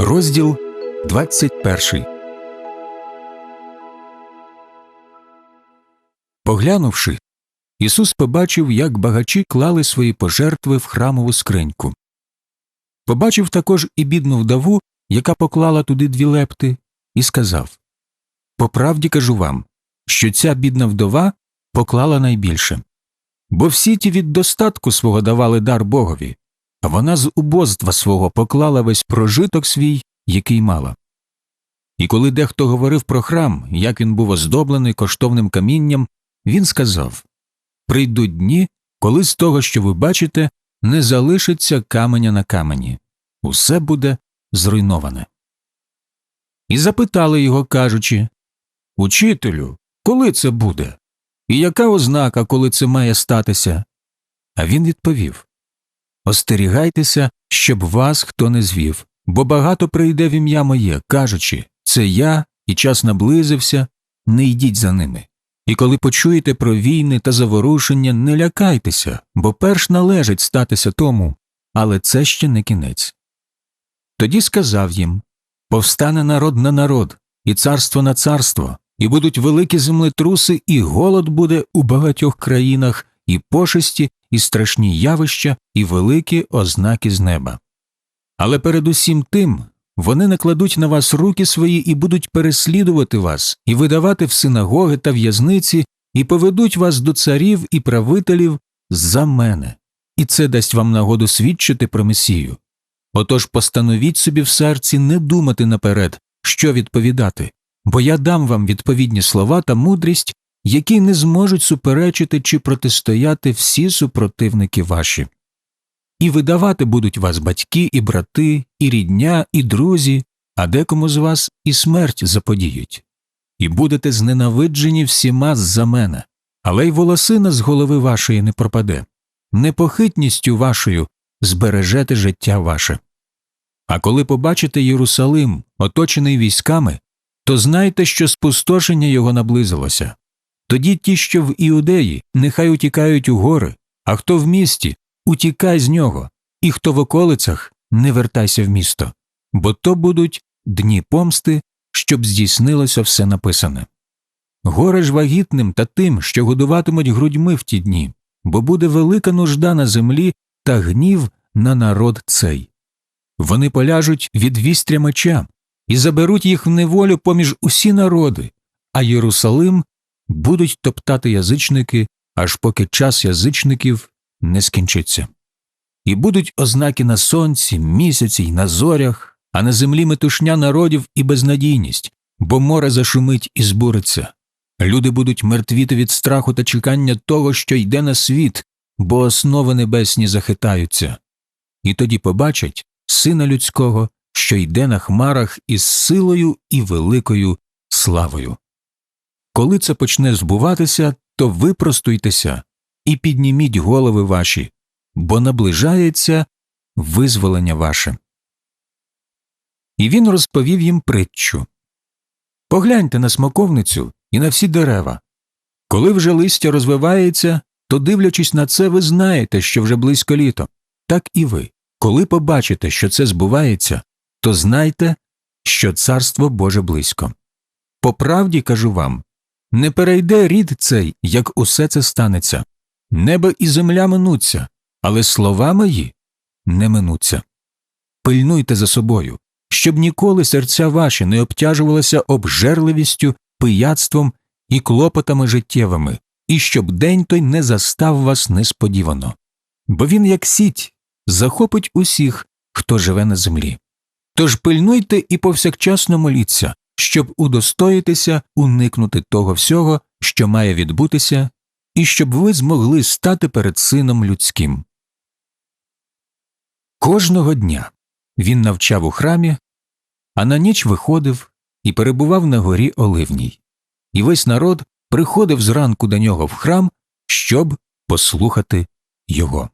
Розділ 21 Поглянувши, Ісус побачив, як багачі клали свої пожертви в храмову скриньку. Побачив також і бідну вдову, яка поклала туди дві лепти, і сказав По правді кажу вам, що ця бідна вдова поклала найбільше. Бо всі ті від достатку свого давали дар Богові, вона з убоства свого поклала весь прожиток свій, який мала. І коли дехто говорив про храм, як він був оздоблений коштовним камінням, він сказав Прийдуть дні, коли з того, що ви бачите, не залишиться каменя на камені, усе буде зруйноване. І запитали його, кажучи Учителю, коли це буде? І яка ознака, коли це має статися? А він відповів Остерігайтеся, щоб вас хто не звів, бо багато прийде в ім'я моє, кажучи це я, і час наблизився, не йдіть за ними. І коли почуєте про війни та заворушення, не лякайтеся, бо перш належить статися тому, але це ще не кінець. Тоді сказав їм Повстане народ на народ, і царство на царство, і будуть великі землетруси, і голод буде у багатьох країнах, і пошесті, і страшні явища, і великі ознаки з неба. Але перед усім тим вони накладуть на вас руки свої і будуть переслідувати вас, і видавати в синагоги та в'язниці, і поведуть вас до царів і правителів за мене, і це дасть вам нагоду свідчити про Месію. Отож постановіть собі в серці не думати наперед, що відповідати, бо я дам вам відповідні слова та мудрість, які не зможуть суперечити чи протистояти всі супротивники ваші. І видавати будуть вас батьки, і брати, і рідня, і друзі, а декому з вас і смерть заподіють. І будете зненавиджені всіма з-за мене, але й волосина з голови вашої не пропаде, непохитністю вашою збережете життя ваше. А коли побачите Єрусалим, оточений військами, то знайте, що спустошення його наблизилося. Тоді ті, що в Іудеї, нехай утікають у гори, а хто в місті, утікай з нього, і хто в околицях, не вертайся в місто, бо то будуть дні помсти, щоб здійснилося все написане. Горе ж вагітним та тим, що годуватимуть грудьми в ті дні, бо буде велика нужда на землі та гнів на народ цей. Вони поляжуть від вістря меча і заберуть їх в неволю поміж усі народи, а Єрусалим будуть топтати язичники, аж поки час язичників не скінчиться. І будуть ознаки на сонці, місяці й на зорях, а на землі метушня народів і безнадійність, бо море зашумить і збуриться. Люди будуть мертвіти від страху та чекання того, що йде на світ, бо основи небесні захитаються. І тоді побачать сина людського, що йде на хмарах із силою і великою славою. Коли це почне збуватися, то випростуйтеся і підніміть голови ваші, бо наближається визволення ваше. І він розповів їм притчу Погляньте на смоковницю і на всі дерева. Коли вже листя розвивається, то, дивлячись на це, ви знаєте, що вже близько літо. Так і ви. Коли побачите, що це збувається, то знайте, що царство Боже близько. По правді кажу вам не перейде рід цей, як усе це станеться. Небо і земля минуться, але слова мої не минуться. Пильнуйте за собою, щоб ніколи серця ваші не обтяжувалися обжерливістю, пияцтвом і клопотами життєвими, і щоб день той не застав вас несподівано. Бо він, як сіть, захопить усіх, хто живе на землі. Тож пильнуйте і повсякчасно моліться, щоб удостоїтися уникнути того всього, що має відбутися, і щоб ви змогли стати перед сином людським. Кожного дня він навчав у храмі, а на ніч виходив і перебував на горі Оливній, і весь народ приходив зранку до нього в храм, щоб послухати його.